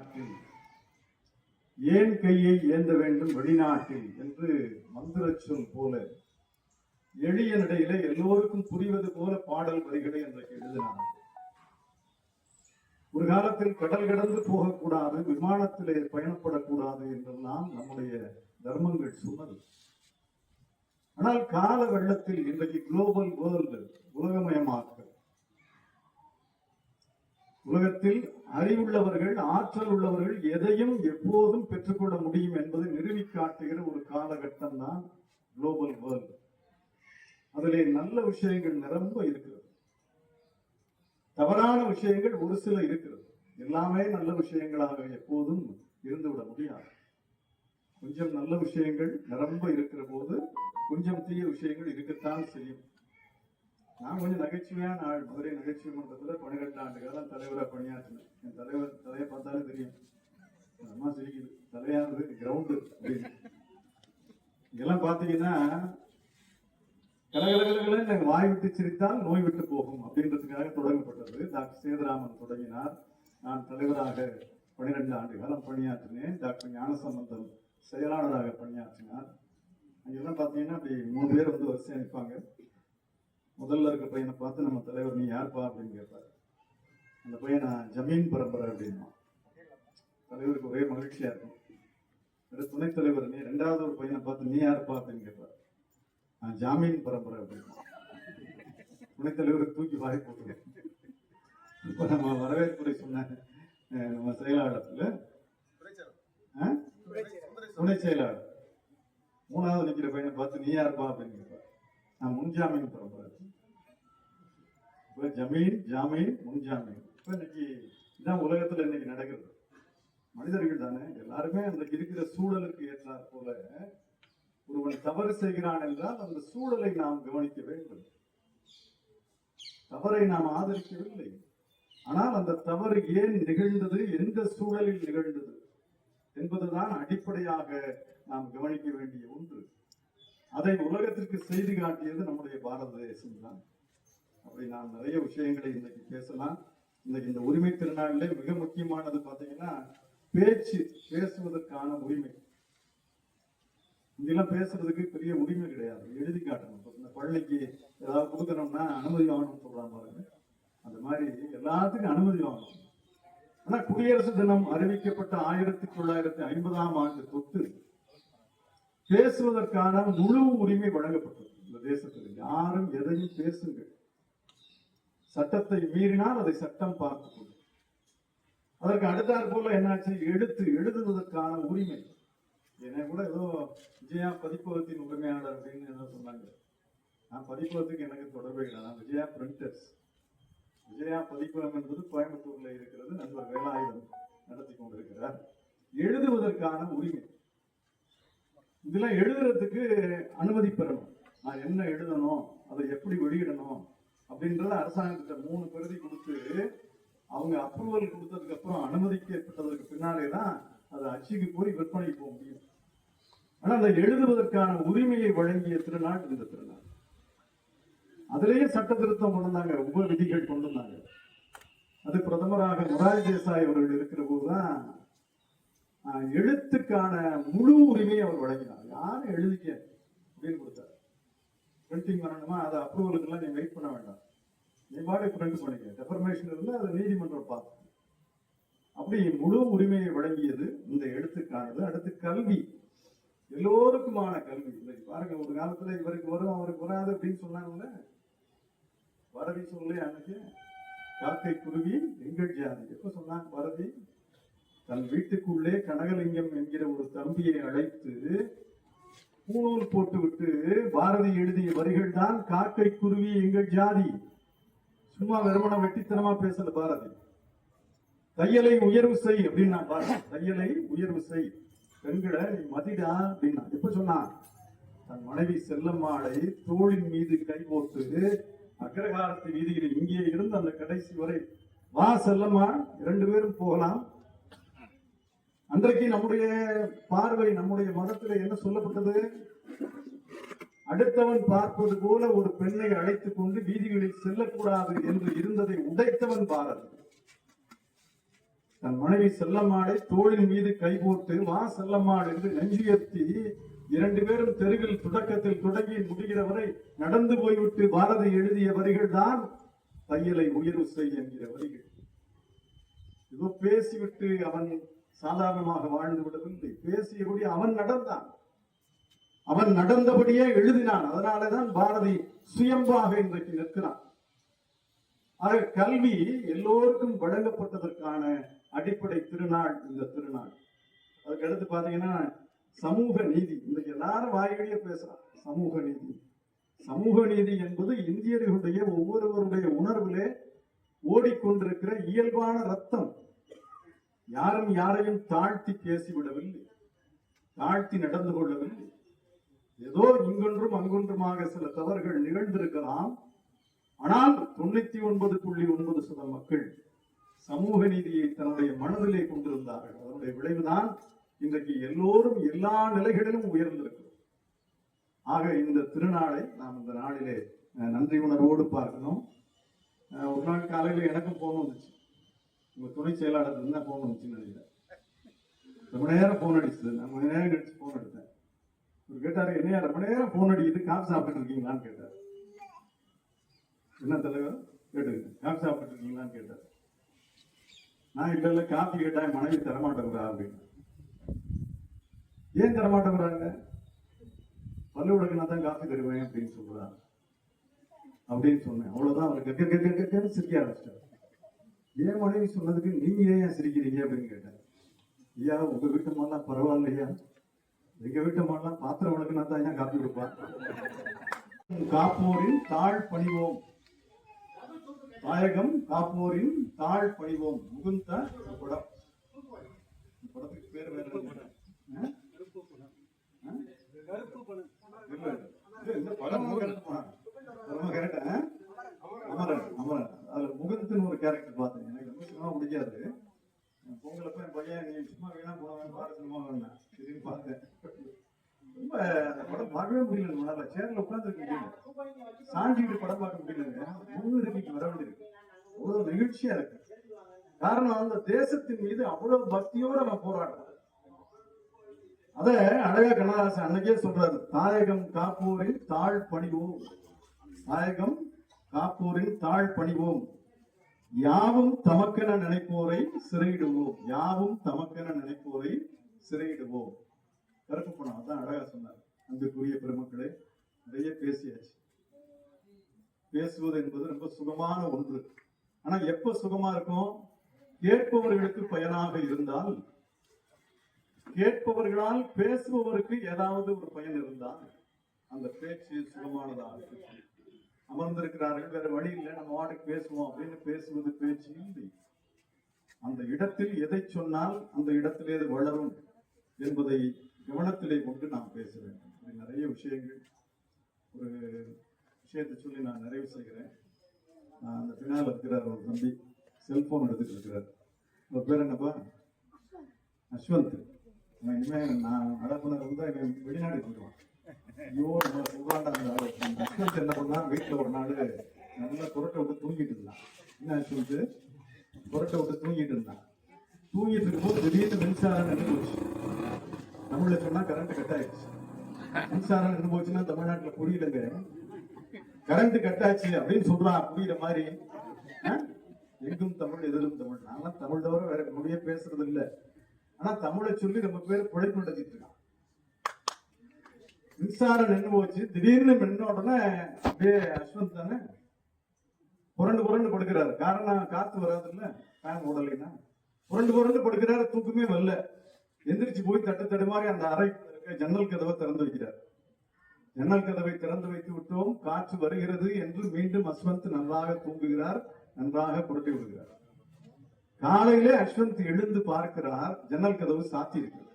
நாட்டில் ஏன் கையை ஏந்த வேண்டும் வெளிநாட்டில் என்று மந்திர சொல் போல எளிய நடையில எல்லோருக்கும் புரிவது போல பாடல் வரிகளை அன்றைக்கு எழுதினார். ஒரு காலத்தில் கடல் கடந்து போகக்கூடாது விமானத்திலே பயணப்படக்கூடாது என்றெல்லாம் நம்முடைய தர்மங்கள் சொன்னது. ஆனால் கால வெள்ளத்தில் இன்றைக்கு குளோபல் வேர்ல்டு உலகமயமாக்கல். உலகத்தில் அறிவுள்ளவர்கள் ஆற்றல் உள்ளவர்கள் எதையும் எப்போதும் பெற்றுக்கொள்ள முடியும் என்பதை நிறுவி காட்டுகிற ஒரு காலகட்டம் தான் குளோபல் வேர்ல்டு அதிலே நல்ல விஷயங்கள் நிரம்ப இருக்கிறது. தவறான விஷயங்கள் ஒரு சில இருக்கிறது. எல்லாமே நல்ல விஷயங்களாக எப்போதும் இருந்துவிட முடியாது. கொஞ்சம் நல்ல விஷயங்கள் நிரம்ப இருக்கிற போது கொஞ்சம் தீய விஷயங்கள் இருக்கத்தான் செய்யும். நான் கொஞ்சம் நகைச்சுவையான நான் மதுரை நகைச்சுவை மன்றத்துல பன்னிரெண்டு ஆண்டு காலம் தலைவரா பணியாற்றினேன். என் தலைவர் தலையை பார்த்தாலே தெரியும். அம்மா சிரிக்குது. தலையானது கிரவுண்டு அப்படின்னு இதெல்லாம் பாத்தீங்கன்னா கலகலகலன்னு நாங்கள் வாய் விட்டு சிரித்தால் நோய் விட்டு போகும் அப்படின்றதுக்காக தொடங்கப்பட்டது. டாக்டர் சேதுராமன் தொடங்கினார். நான் தலைவராக பன்னிரெண்டு ஆண்டு காலம் பணியாற்றினேன். டாக்டர் ஞானசம்பந்தம் செயலாளராக பணியாற்றினார். அங்கெல்லாம் பார்த்தீங்கன்னா அப்படி மூணு பேர் வந்து வரிசையாக நிற்பாங்க. முதல்ல இருக்க பையனை பார்த்து நம்ம தலைவர் நீ யாருப்பா? அப்படின்னு கேட்பாரு. அந்த பையனை நான் ஜமீன் பரம்பரை அப்படின்னா. தலைவருக்கு ஒரே மகிழ்ச்சியா இருக்கும். அடுத்து துணைத் தலைவர் நீ ரெண்டாவது ஒரு பையனை பார்த்து நீ யாருப்பா? அப்படின்னு கேட்பாரு. நான் ஜாமீன் பரம்பரை அப்படின்னா. துணைத் தலைவருக்கு தூக்கி வாய் போட்டுருவேன் இப்ப நம்ம வரவேற்புரை சொன்ன நம்ம செயலாளர்ல. ஆ? துணை செயலாளர். மூணாவது நிற்கிற பையனை பார்த்து நீ யாருப்பா? அப்படின்னு கேட்பார். நான் முன்ஜாமீன் பரம்பரை. ஜமீன் ஜாமீன் முன்ஜாமீன். இப்ப இன்னைக்கு இதான் உலகத்துல இன்னைக்கு நடக்கிறது மனிதர்கள் தானே எல்லாருமே அந்த இருக்கிற சூழலுக்கு ஏற்றாற் போல ஒருவன் தவறு செய்கிறான் என்றால் அந்த சூழலை நாம் கவனிக்க வேண்டும் தவறை நாம் ஆதரிக்கவில்லை. ஆனால் அந்த தவறு ஏன் நிகழ்ந்தது எந்த சூழலில் நிகழ்ந்தது என்பதுதான் அடிப்படையாக நாம் கவனிக்க வேண்டிய ஒன்று. அதை உலகத்திற்கு செய்து காட்டியது நம்முடைய பாரத தேசம்தான். அப்படி நாம் நிறைய விஷயங்களை இன்னைக்கு பேசலாம். இன்னைக்கு இந்த உரிமை திருநாளிலே மிக முக்கியமானது பாத்தீங்கன்னா பேச்சு பேசுவதற்கான உரிமை. இதெல்லாம் பேசுறதுக்கு பெரிய உரிமை கிடையாது. எழுதி காட்டணும். இந்த பள்ளிக்கு ஏதாவது கொடுக்கணும்னா அனுமதி வாங்கணும்னு சொல்றாங்க பாருங்க. அந்த மாதிரி எல்லாத்துக்கும் அனுமதி வாங்கணும். ஆனா குடியரசு தினம் அறிவிக்கப்பட்ட ஆயிரத்தி தொள்ளாயிரத்தி ஐம்பதாம் ஆண்டு தொட்டு பேசுவதற்கான முழு உரிமை வழங்கப்பட்டது. இந்த தேசத்தில் யாரும் எதையும் பேசுங்கள் சட்டத்தை மீறினால் அதை சட்டம் பார்த்துக் கொள்ளும். அதற்கு அடுத்தாற் போல என்னாச்சு? எடுத்து எழுதுவதற்கான உரிமை. என்னை கூட ஏதோ விஜயா பதிப்பகத்தின் உரிமையாளர் அப்படின்னு ஏதோ சொன்னாங்க. நான் பதிப்பகத்துக்கு எனக்கு தொடர்பே இல்லை. நான் விஜயா பிரிண்டர்ஸ் விஜயா பதிப்பகம் என்பது கோயம்புத்தூர்ல இருக்கிறது. நண்பர் வேலாயுதம் நடத்தி கொண்டிருக்கிறார். எழுதுவதற்கான உரிமை. இதெல்லாம் எழுதுறதுக்கு அனுமதி பெறணும். நான் என்ன எழுதணும்? அதை எப்படி வெளியிடணும்? அப்படின்றத அரசாங்கத்திட்ட மூணு பிரதி கொடுத்து அவங்க அப்ரூவல் கொடுத்ததுக்கு அப்புறம் அனுமதிக்கப்பட்டதற்கு பின்னாலே தான் அது அச்சுக்கு போய் விற்பனைக்கு போக முடியும். ஆனால் அதை எழுதுவதற்கான உரிமையை வழங்கிய திருநாள் இந்த திருநாள். அதிலேயே சட்ட திருத்தம் கொண்டு வந்தாங்க உப விதிகள் கொண்டு வந்தாங்க. அது பிரதமராக முராரி தேசாய் அவர்கள் இருக்கிற போதுதான் எழுத்துக்கான முழு உரிமையை அவர் வழங்கினார். யாரும் எழுதிக்க அப்படின்னு கொடுத்தார்? பிரிண்டிங் பண்ணணுமா அதை அப்ரூவலுக்கெல்லாம் நீ வெயிட் பண்ண வேண்டாம். நீ பாடி பிரிண்ட் பண்ணிக்க. டெஃபர்மேஷன் இருந்தால் அதை நீதிமன்றம் பார்த்து அப்படி முழு உரிமையை வழங்கியது இந்த எழுத்துக்கானது. அடுத்து கல்வி. எல்லோருக்குமான கல்வி. இல்லை பாருங்க ஒரு காலத்துல இவருக்கு வரும் அவருக்கு வராது அப்படின்னு சொன்னாங்கல்ல? வரதி சொல்லி அன்னைக்கு காக்கை குருவி எங்கள் ஜாதி. எப்ப சொன்னாங்க வரதி? தன் வீட்டுக்குள்ளே கனகலிங்கம் என்கிற ஒரு தம்பியை அழைத்து பூணூல் போட்டுவிட்டு பாரதி எழுதிய வரிகள் தான் காக்கை குருவி எங்கள் ஜாதி. சும்மா வெறுமன வெட்டித்தனமா பேசல பாரதி. தையலை உயர்வு செய் அப்படின்னா பாரதி தையலை உயர்வு செய். பெண்களை நீ மதிடா அப்படின்னா எப்ப சொன்னான்? தன் மனைவி செல்லம்மாளை தோளின் மீது கை போட்டு அக்ரஹாரத்து வீதியில் இங்கே இருந்து அந்த கடைசி வரை வா செல்லம்மா இரண்டு பேரும் போகலாம். அன்றைக்கு நம்முடைய பார்வை நம்முடைய மதத்துல என்ன சொல்லப்பட்டது? அடுத்தவன் பார்ப்பது போல ஒரு பெண்ணை அழைத்துக் கொண்டு வீதிகளில் செல்லக்கூடாது என்று இருந்ததை உடைத்தவன் பாரதி. தன் மனைவி செல்லம்மாளை தோளின் மீது கை போட்டு வா செல்லம்மாள் என்று நெஞ்சுயர்த்தி இரண்டு பேரும் தெருவில் தொடக்கத்தில் தொடங்கி முடிகிற வரை நடந்து போய்விட்டு பாரதி எழுதிய வரிகள் தான் தையலை உயர்வு செய் என்கிற வரிகள். இதோ பேசிவிட்டு அவன் சாதாரணமாக வாழ்ந்து விடவில்லை பேசியபடி அவன் நடந்தான். அவன் நடந்தபடியே எழுதினான். அதனாலதான் பாரதி சுயம்பாக இன்றைக்கு நிற்கிறான். ஆக கல்வி எல்லோருக்கும் வழங்கப்பட்டதற்கான அடிப்படை திருநாள் இந்த திருநாள். அதுக்கு அடுத்து பாத்தீங்கன்னா சமூக நீதி. இன்றைக்கு எல்லாரும் வாய்வழியே பேசுறான் சமூக நீதி. சமூக நீதி என்பது இந்தியர்களுடைய ஒவ்வொருவருடைய உணர்விலே ஓடிக்கொண்டிருக்கிற இயல்பான ரத்தம். யாரும் யாரையும் தாழ்த்தி பேசிவிடவில்லை. தாழ்த்தி நடந்து கொள்ளவில்லை. ஏதோ இங்கொன்றும் அங்கொன்றுமாக சில தவறுகள் நிகழ்ந்திருக்கலாம். ஆனால் தொண்ணூத்தி ஒன்பது புள்ளி ஒன்பது சத மக்கள் சமூக நீதியை தன்னுடைய மனதிலே கொண்டிருந்தார்கள். அதனுடைய விளைவுதான் இன்றைக்கு எல்லோரும் எல்லா நிலைகளிலும் உயர்ந்திருக்கிறோம். ஆக இந்த திருநாளை நாம் இந்த நாளிலே நன்றி உணர்வோடு பார்க்கணும். ஒரு நாள் காலையில் எனக்கும் போன் வந்துச்சு. உங்க துணை செயலாளர் இருந்தா போன் வந்துச்சுன்னு நினைக்கிறேன். ரொம்ப நேரம் போன் அடிச்சது. நான் மணி நேரம் கழிச்சு போன் எடுத்தேன். அவர் கேட்டாரு என்னையா ரொம்ப நேரம் போன் அடிக்குது. காஃபி சாப்பிட்டு இருக்கீங்களான்னு கேட்டார். என்ன தலைவர்? கேட்டுக்கிட்டேன் காஃபி சாப்பிட்டு இருக்கீங்களான்னு கேட்டார். நான் இல்லை இல்லை காஃபி கேட்டா என் மனைவி தரமாட்டேங்கிறா அப்படின்னு ஏன் தரமாட்டேங்கிறாங்க? பல்லு நான் தான் காஃபி தருவேன் அப்படின்னு சொல்றாரு. அப்படின்னு சொன்னேன். அவ்வளவுதான். அவர் கெக்க கெக்க கெக்கன்னு சிரிக்க ஆரம்பிச்சிட்டாரு. ஏன் மனைவி சொன்னதுக்கு நீங்க ஏன் சிரிக்கிறீங்க அப்படின்னு கேட்டார் ஐயா உங்க வீட்டு மாலாம் பரவாயில்லையா? எங்க வீட்டு மாதிரிலாம் பாத்திரம் விளக்குனா தான் ஏன் காப்பி கொடுப்பான் காப்போரின் தாழ் பணிவோம். தாயகம் காப்போரின் தாழ் பணிவோம். முகுந்த படம். படத்துக்கு பேர் வேற என்ன? படம் கரெக்ட் படம் கரெக்ட் அமரன் அமரன். அதுல முகுந்தன் ஒரு கேரக்டர் பார்த்தேன். எனக்கு ரொம்ப சினிமா பிடிக்காது. பொங்கலப்ப என் பையன் நீ சும்மா வீணா போனவன் பாரு சினிமா வேணாம் இதுன்னு பார்த்தேன். ரொம்ப அந்த படம் பார்க்கவே முடியல. நம்மளால சேர்ல உட்கார்ந்து முடியல. சாஞ்சிக்கிட்டு படம் பார்க்க முடியலங்க முழு இருக்கு வர முடியுது ஒரு மகிழ்ச்சியா இருக்கு. காரணம் அந்த தேசத்தின் மீது அவ்வளவு பக்தியோட நம்ம போராடுறோம். அத அழகா கண்ணதாசன் அன்னைக்கே சொல்றாரு. தாயகம் காப்போரின் தாழ் பணிவோம் தாயகம் காப்போரின் தாழ் பணிவோம் யாவும் தமக்கென நினைப்போரை சிறையிடுவோம். யாவும் தமக்கென நினைப்போரை சிறையிடுவோம். கருப்பு பணம் அதான் அழகா சொன்னார். அன்புக்குரிய பெருமக்களே நிறைய பேசியாச்சு. பேசுவது என்பது ரொம்ப சுகமான ஒன்று. ஆனா எப்ப சுகமா இருக்கும்? கேட்பவர்களுக்கு பயனாக இருந்தால் கேட்பவர்களால் பேசுபவருக்கு ஏதாவது ஒரு பயன் இருந்தால் அந்த பேச்சு சுகமானதாக இருக்கும். அமர்ந்திருக்கிறார்கள். வேற வழி இல்லை. நம்ம வாட்டுக்கு பேசுவோம் அப்படின்னு பேசுவது பேச்சு இல்லை. அந்த இடத்தில் எதை சொன்னால் அந்த இடத்திலே அது வளரும் என்பதை கவனத்திலே கொண்டு நாம் பேச வேண்டும். இப்படி நிறைய விஷயங்கள். ஒரு விஷயத்தை சொல்லி நான் நிறைவு செய்கிறேன். நான் அந்த பின்னால் இருக்கிறார் ஒரு தம்பி. செல்போன் எடுத்துட்டு இருக்கிறார். அவர் பேர் என்னப்பா? அஸ்வந்த். இனிமேல் இனிமே நான் நடப்புனர் வந்து வெளிநாடு போயிடுவான். ஐயோ நம்ம சொல்றாண்டா அந்த ஆளு. அந்த அஸ்வந்த் என்ன பண்ணா வீட்டுல ஒரு நாள் நல்லா புரட்டை விட்டு தூங்கிட்டு இருந்தான். என்ன சொல்லிட்டு புரட்டை விட்டு தூங்கிட்டு இருந்தான். தூங்கிட்டு இருக்கும்போது திடீர்னு மின்சாரம் நின்று போச்சு தமிழ்ல சொன்னா கரண்ட் கட் ஆயிடுச்சு. மின்சாரம் நின்று போச்சுன்னா தமிழ்நாட்டுல புரியலங்க கரண்ட் கட் ஆச்சு அப்படின்னு சொல்றான் புரியுற மாதிரி. எங்கும் தமிழ் எதிலும் தமிழ். நான்லாம் தமிழ் தவிர வேற மொழியே பேசுறது இல்லை ஆனா தமிழை சொல்லி நம்ம பேர் பிழைப்பு நடத்திட்டு இருக்கான். மின்சாரம் நின்று போச்சு. திடீர்னு நின்ன உடனே அப்படியே அஸ்வந்த் தானே புரண்டு புரண்டு படுக்கிறாரு காரணம் காத்து வராது இல்ல ஃபேன் ஓடலைன்னா. புரண்டு புரண்டு படுக்கிறாரு தூக்கமே வரல. எந்திரிச்சு போய் தட்டு தடுமாறி அந்த அறை இருக்க. ஜன்னல் கதவை திறந்து வைக்கிறார். ஜன்னல் கதவை திறந்து வைத்து விட்டோம். காற்று வருகிறது என்று மீண்டும் அஸ்வந்த் நன்றாக தூங்குகிறார். நன்றாக புரட்டி விடுகிறார். காலையிலே அஸ்வந்த் எழுந்து பார்க்கிறார். ஜன்னல் கதவு சாத்தி இருக்கிறது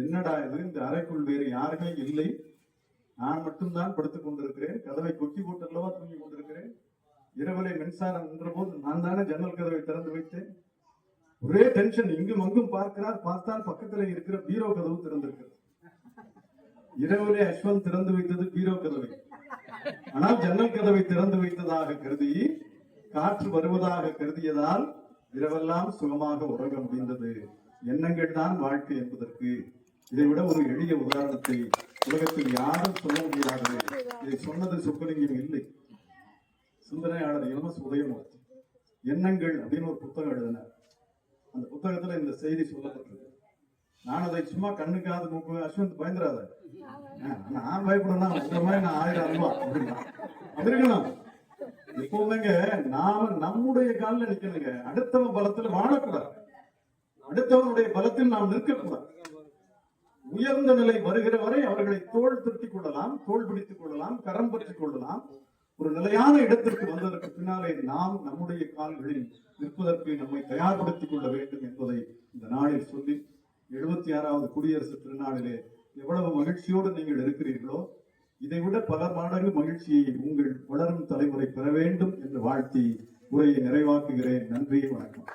என்னடா இது? இந்த அறைக்குள் வேறு யாருமே இல்லை. நான் மட்டும்தான் படுத்துக் கொண்டிருக்கிறேன். கதவை கொட்டி போட்டு அல்லவா தூங்கி கொண்டிருக்கிறேன். இரவிலே மின்சாரம் நின்ற போது நான் தானே ஜன்னல் கதவை திறந்து வைத்தேன். ஒரே டென்ஷன் இங்கும் அங்கும் பார்க்கிறார். பார்த்தால் பக்கத்துல இருக்கிற பீரோ கதவு திறந்திருக்கிறது. இரவிலே அஸ்வந்த் திறந்து வைத்தது பீரோ கதவை. ஆனால் ஜன்னல் கதவை திறந்து வைத்ததாக கருதி காற்று வருவதாக கருதியதால் இரவெல்லாம் சுகமாக உறங்க முடிந்தது. எண்ணங்கள் தான் வாழ்க்கை என்பதற்கு இதை விட ஒரு எளிய உதாரணத்தை உலகத்தில் யாரும் சொல்ல முடியாது இதை சொன்னது சுப்பலிங்கம் இல்லை. சிந்தனையாளர் எம்எஸ் உதயமூர்த்தி எண்ணங்கள் அப்படின்னு ஒரு புத்தகம் எழுதினார். அந்த புத்தகத்துல இந்த செய்தி சொல்லப்பட்டிருக்கு. நான் அதை சும்மா கண்ணு மூக்கு அஸ்வந்த் பயந்துராத நான் பயப்படணும் உங்க மாதிரி நான் ஆயிரம் அல்வா அப்படின்னா. அப்படி இருக்கணும் எப்பவுமேங்க நாம நம்முடைய காலில் நிக்கணுங்க. அடுத்தவன் பலத்தில் வாழக்கூடாது. அடுத்தவனுடைய பலத்தில் நாம் நிற்கக்கூடாது. உயர்ந்த நிலை வருகிற வரை அவர்களை தோள் திருத்திக் கொள்ளலாம் தோள் பிடித்துக் கொள்ளலாம் கரம் பற்றிக் கொள்ளலாம். ஒரு நிலையான இடத்திற்கு வந்ததற்கு பின்னாலே நாம் நம்முடைய கால்களில் நிற்பதற்கு நம்மை தயார்படுத்திக் கொள்ள வேண்டும் என்பதை இந்த நாளில் சொல்லி எழுபத்தி ஆறாவது குடியரசு திருநாளிலே எவ்வளவு மகிழ்ச்சியோடு நீங்கள் இருக்கிறீர்களோ இதைவிட பல மடங்கு மகிழ்ச்சியை உங்கள் வளரும் தலைமுறை பெற வேண்டும் என்று வாழ்த்தி உரையை நிறைவாக்குகிறேன். நன்றி வணக்கம்.